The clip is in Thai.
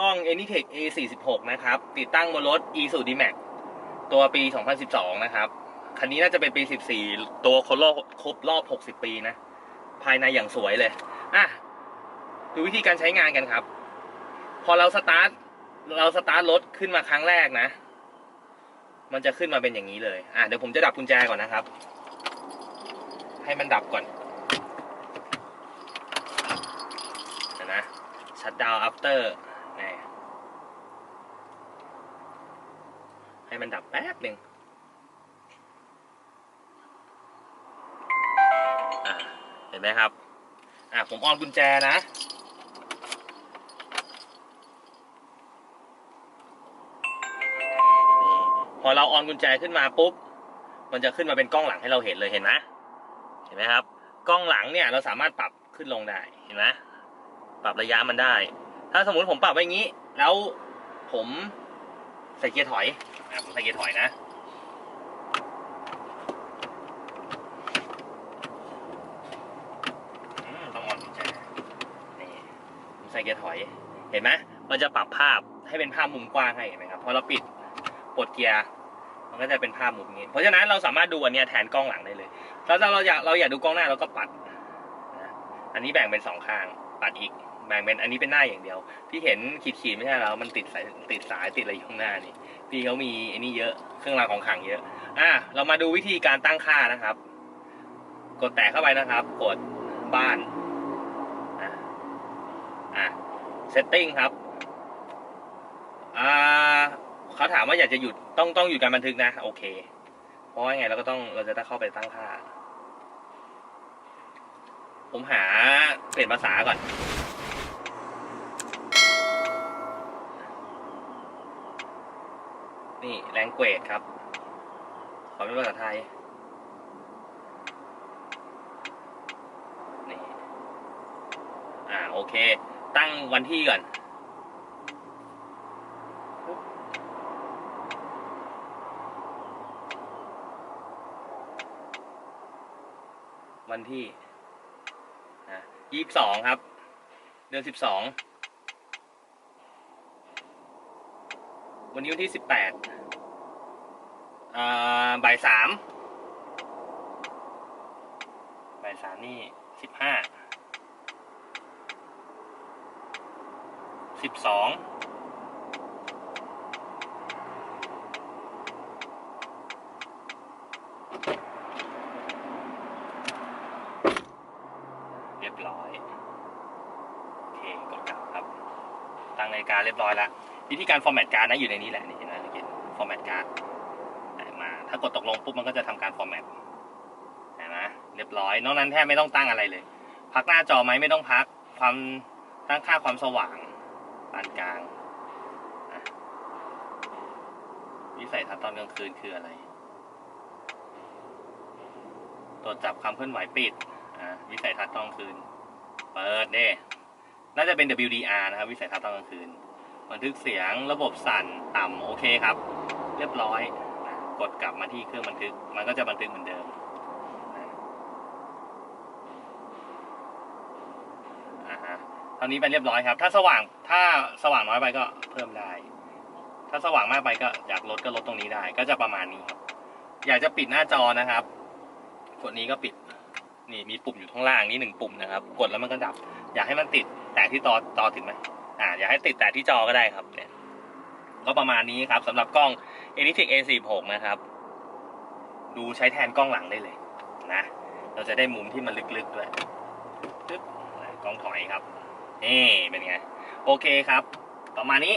กล้อง Anytech A46 นะครับ ติดตั้งบนรถ e s u d Max ตัวปี 2012 นะครับ คันนี้น่าจะเป็นปี 14 ตัวครบครบรอบ 60 ปีนะ ภายในอย่างสวยเลย อะ ดูวิธีการใช้งานกันครับ พอเราสตาร์ท เราสตาร์ทรถขึ้นมาครั้งแรกนะ มันจะขึ้นมาเป็นอย่างนี้เลย อะ เดี๋ยวผมจะดับกุญแจก่อนนะครับ ให้มันดับก่อนนะชัดดาวอัปเตอร์นี่ ให้มันดับแป๊บหนึ่งเห็นไหมครับ อะผมออนกุญแจนะ พอเราออนกุญแจขึ้นมาปุ๊บ มันจะขึ้นมาเป็นกล้องหลังให้เราเห็นเลยเห็นไหมเห็นไหมครับ กล้องหลังเนี่ยเราสามารถปรับขึ้นลงได้ เห็นไหมปรับระยะมันได้ ถ้าสมมติผมปรับไว้อย่างนี้ แล้วผม ใส่เกียร์ถอยอะผมใส่เกียร์ถอยนะ ต้องออนกุญแจนี่ผมใส่เกียร์ถอย เห็นไหมมันจะปรับภาพให้เป็นภาพมุมกว้างให้เห็นไหมครับพอเราปิดปลดเกียร์มันก็จะเป็นภาพมุมนี้ เพราะฉะนั้นเราสามารถดูอันนี้แทนกล้องหลังได้เลยแล้วถ้าเราอยากเราอยากดูกล้องหน้าเราก็ปัด อันนี้แบ่งเป็นสองข้างปัดอีก แบ่งเป็นอันนี้เป็นหน้าอย่างเดียว ที่เห็นขีดขีดไม่ใช่แล้วมันติดสายติดสายติดอะไรอยู่ข้างหน้านี่พี่เขามีอ้นี่เยอะเครื่องรางของขลังเยอะ อะเรามาดูวิธีการตั้งค่านะครับ กดแตะเข้าไปนะครับ กดบ้านอะอะ setting ครับอ่าเขาถามว่าอยากจะหยุดต้องต้องหยุดการบันทึกนะโอเค เพราะว่าไงเราก็ต้องเราจะต้องเข้าไปตั้งค่าผมหาเปลี่ยนภาษาก่อน นี่แรงเกรดครับ ขอเป็นภาษาไทย นี่ อ่า โอเค ตั้งวันที่ก่อน วันที่ยี่สิบสองครับ เดือนสิบสอง วันนี้วันที่สิบแปดบ่ายสามบ่ายสามนี่สิบห้าสิบสองเรียบร้อย โอเคกดกลับครับ ตั้งนาฬิกาเรียบร้อยแล้ว วิธีการ format การ์ดนะอยู่ในนี้แหละนี่เห็นไหมเมื่อกี้ format การ์ดมาถ้ากดตกลงปุ๊บมันก็จะทำการ format เห็นไหมเรียบร้อย นอกนั้นแทบไม่ต้องตั้งอะไรเลย พักหน้าจอไหมไม่ต้องพักความตั้งค่าความสว่างปานกลางวิสัยทัศน์ตอนกลางคืนคืออะไร ตรวจจับความเคลื่อนไหวปิดอ่าวิสัยทัศน์ตอนกลางคืน เปิดเด้น่าจะเป็น WDR นะครับ วิสัยทัศน์ตอนกลางคืน บันทึกเสียงระบบสั่นต่ำโอเคครับ เรียบร้อยนะกดกลับมาที่เครื่องบันทึก มันก็จะบันทึกเหมือนเดิมอ่าฮะเท่านี้เป็นเรียบร้อยครับ ถ้าสว่างถ้าสว่างน้อยไปก็เพิ่มได้ ถ้าสว่างมากไปก็อยากลดก็ลดตรงนี้ได้ ก็จะประมาณนี้ครับ อยากจะปิดหน้าจอนะครับ กดนี้ก็ปิด นี่มีปุ่มอยู่ข้างล่างนี่หนึ่งปุ่มนะครับ กดแล้วมันก็ดับ อยากให้มันติด แต่ที่จอจอถึงไหม อ่าอยากให้ติดแต่ที่จอก็ได้ครับเนี่ยก็ประมาณนี้ครับสำหรับกล้อง a n y t i c A46 นะครับ ดูใช้แทนกล้องหลังได้เลยนะ เราจะได้มุมที่มันลึกๆด้วยปึ๊บกล้องถอยครับนี่เป็นไง โอเคครับ ประมาณนี้